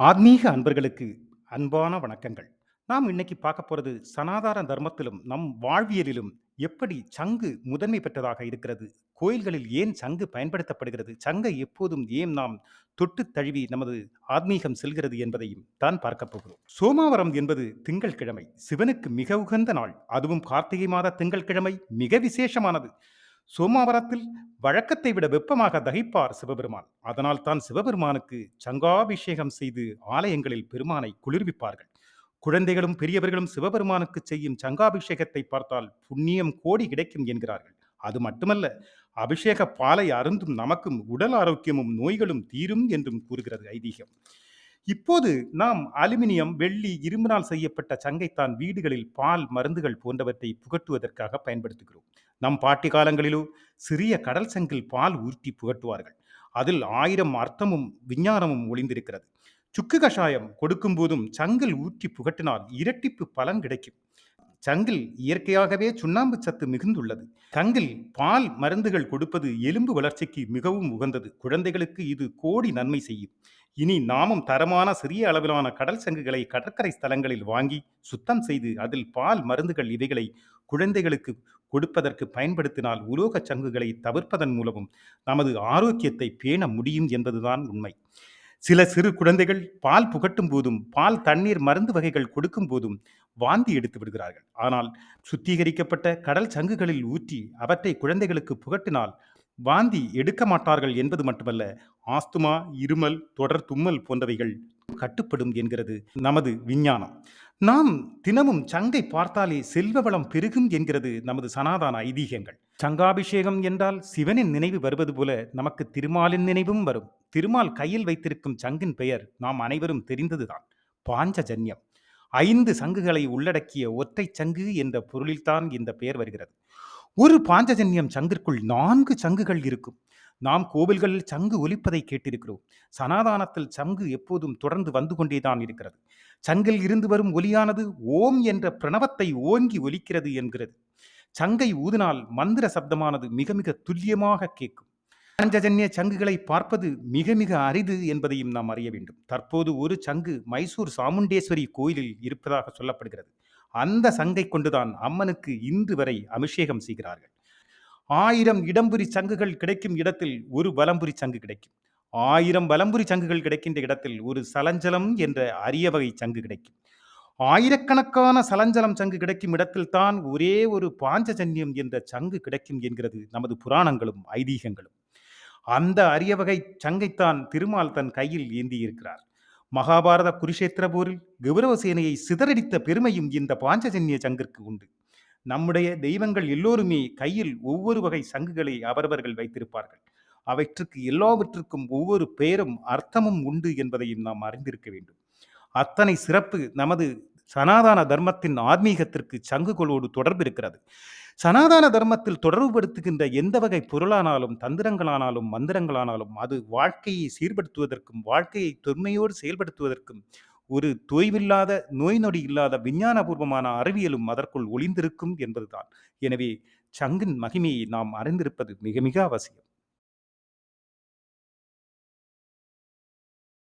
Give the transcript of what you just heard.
ஆன்மீக அன்பர்களுக்கு அன்பான வணக்கங்கள். நாம் இன்னைக்கு பார்க்க போறது சனாதன தர்மத்திலும், நம் வாழ்வியலிலும் எப்படி சங்கு முதன்மை பெற்றதாக இருக்கிறது? கோயில்களில் ஏன் சங்கு பயன்படுத்தப்படுகிறது? சங்கை எப்போதும் ஏன் நாம் தொட்டுத் தழுவி நமது ஆத்மீகம் செல்கிறது என்பதையும் தான் பார்க்கப் போகிறோம். சோமாவரம் என்பது திங்கள்கிழமை. சிவனுக்கு மிக உகந்த நாள். அதுவும் கார்த்திகை மாத திங்கள்கிழமை மிக விசேஷமானது. சோமாவரத்தில் வழக்கத்தை விட வெப்பமாக தகிப்பார் சிவபெருமான். அதனால் தான் சிவபெருமானுக்கு சங்காபிஷேகம் செய்து ஆலயங்களில் பெருமானை குளிர்விப்பார்கள். குழந்தைகளும் பெரியவர்களும் சிவபெருமானுக்கு செய்யும் சங்காபிஷேகத்தை பார்த்தால் புண்ணியம் கோடி கிடைக்கும் என்கிறார்கள். அது மட்டுமல்ல, அபிஷேக பாலை அருந்தும் நமக்கும் உடல் ஆரோக்கியமும் நோய்களும் தீரும் என்றும் கூறுகிறது ஐதீகம். இப்போது நாம் அலுமினியம், வெள்ளி, இரும்பினால் செய்யப்பட்ட சங்கைத்தான் வீடுகளில் பால், மருந்துகள் போன்றவற்றை புகட்டுவதற்காக பயன்படுத்துகிறோம். நம் பாட்டி காலங்களிலோ சிறிய கடல் சங்கில் பால் ஊற்றி புகட்டுவார்கள். அதில் ஆயிரம் அர்த்தமும் விஞ்ஞானமும் ஒளிந்திருக்கிறது. சுக்கு கஷாயம் கொடுக்கும் போதும் சங்கில் ஊற்றி புகட்டினால் இரட்டிப்பு பலன் கிடைக்கும். சங்கில் இயற்கையாகவே சுண்ணாம்பு சத்து மிகுந்துள்ளது. சங்கில் பால் மருந்துகள் கொடுப்பது எலும்பு வளர்ச்சிக்கு மிகவும் உகந்தது. குழந்தைகளுக்கு இது கோடி நன்மை செய்யும். இனி நாமும் தரமான சிறிய அளவிலான கடல் சங்குகளை கடற்கரை ஸ்தலங்களில் வாங்கி சுத்தம் செய்து அதில் பால் மருந்துகள் இவைகளை குழந்தைகளுக்கு கொடுப்பதற்கு பயன்படுத்தினால் உலோகச் சங்குகளை தவிர்ப்பதன் மூலமும் நமது ஆரோக்கியத்தை பேண முடியும் என்பதுதான் உண்மை. சில சிறு குழந்தைகள் பால் புகட்டும் போதும், பால், தண்ணீர், மருந்து வகைகள் கொடுக்கும் போதும் வாந்தி எடுத்து விடுகிறார்கள். ஆனால் சுத்திகரிக்கப்பட்ட கடல் சங்குகளில் ஊற்றி அவற்றை குழந்தைகளுக்கு புகட்டினால் வாந்தி எடுக்க மாட்டார்கள் என்பது மட்டுமல்ல, ஆஸ்துமா, இருமல், தொடர் தும்மல் போன்றவைகள் கட்டுப்படும் என்கிறது நமது விஞ்ஞானம். நாம் தினமும் சங்கை பார்த்தாலே செல்வ வளம் பெருகும் என்கிறது நமது சனாதன ஐதீகங்கள். சங்காபிஷேகம் என்றால் சிவனின் நினைவு வருவது போல நமக்கு திருமாலின் நினைவும் வரும். திருமால் கையில் வைத்திருக்கும் சங்கின் பெயர் நாம் அனைவரும் தெரிந்ததுதான். பாஞ்சஜன்யம். ஐந்து சங்குகளை உள்ளடக்கிய ஒற்றை சங்கு என்ற பொருளில்தான் இந்த பெயர் வருகிறது. ஒரு பாஞ்சஜன்யம் சங்கிற்குள் நான்கு சங்குகள் இருக்கும். நாம் கோவில்களில் சங்கு ஒலிப்பதை கேட்டிருக்கிறோம். சனாதானத்தில் சங்கு எப்போதும் தொடர்ந்து வந்து கொண்டேதான் இருக்கிறது. சங்கில் இருந்து வரும் ஒலியானது ஓம் என்ற பிரணவத்தை ஓங்கி ஒலிக்கிறது என்கிறது. சங்கை ஊதினால் மந்திர சப்தமானது மிக மிக துல்லியமாக கேட்கும். பாஞ்சஜன்ய சங்குகளை பார்ப்பது மிக மிக அரிது என்பதையும் நாம் அறிய வேண்டும். தற்போது ஒரு சங்கு மைசூர் சாமுண்டேஸ்வரி கோயிலில் இருப்பதாக சொல்லப்படுகிறது. அந்த சங்கை கொண்டுதான் அம்மனுக்கு இன்று வரை அபிஷேகம் செய்கிறார்கள். ஆயிரம் இடம்புரி சங்குகள் கிடைக்கும் இடத்தில் ஒரு வலம்புரி சங்கு கிடைக்கும். ஆயிரம் வலம்புரி சங்குகள் கிடைக்கின்ற இடத்தில் ஒரு சலஞ்சலம் என்ற அரிய வகை சங்கு கிடைக்கும். ஆயிரக்கணக்கான சலஞ்சலம் சங்கு கிடைக்கும் இடத்தில் தான் ஒரே ஒரு பாஞ்சஜன்யம் என்ற சங்கு கிடைக்கும் என்கிறது நமது புராணங்களும் ஐதீகங்களும். அந்த அரிய வகை சங்கைத்தான் திருமால் தன் கையில் ஏந்தியிருக்கிறார். மகாபாரத குருஷேத்திர போரில் கௌரவ சேனையை சிதறடித்த பெருமையும் இந்த பாஞ்சஜன்ய சங்கிற்கு உண்டு. நம்முடைய தெய்வங்கள் எல்லோருமே கையில் ஒவ்வொரு வகை சங்குகளை அவரவர்கள் வைத்திருப்பார்கள். அவற்றுக்கு எல்லாவற்றுக்கும் ஒவ்வொரு பெயரும், அர்த்தமும் உண்டு என்பதையும் நாம் அறிந்திருக்க வேண்டும். அத்தனை சிறப்பு நமது சனாதன தர்மத்தின் ஆன்மீகத்திற்கு சங்குகளோடு தொடர்பு இருக்கிறது. சனாதன தர்மத்தில் தொடர்புபடுத்துகின்ற எந்த வகை பொருளானாலும், தந்திரங்களானாலும், மந்திரங்களானாலும் அது வாழ்க்கையை சீர்படுத்துவதற்கும், வாழ்க்கையை தொன்மையோடு செயல்படுத்துவதற்கும் ஒரு தொய்வில்லாத, நோய் நொடி இல்லாத விஞ்ஞானபூர்வமான அறிவியலும் அதற்குள் ஒளிந்திருக்கும் என்பதுதான். எனவே சங்கின் மகிமையை நாம் அறிந்திருப்பது மிக மிக அவசியம்.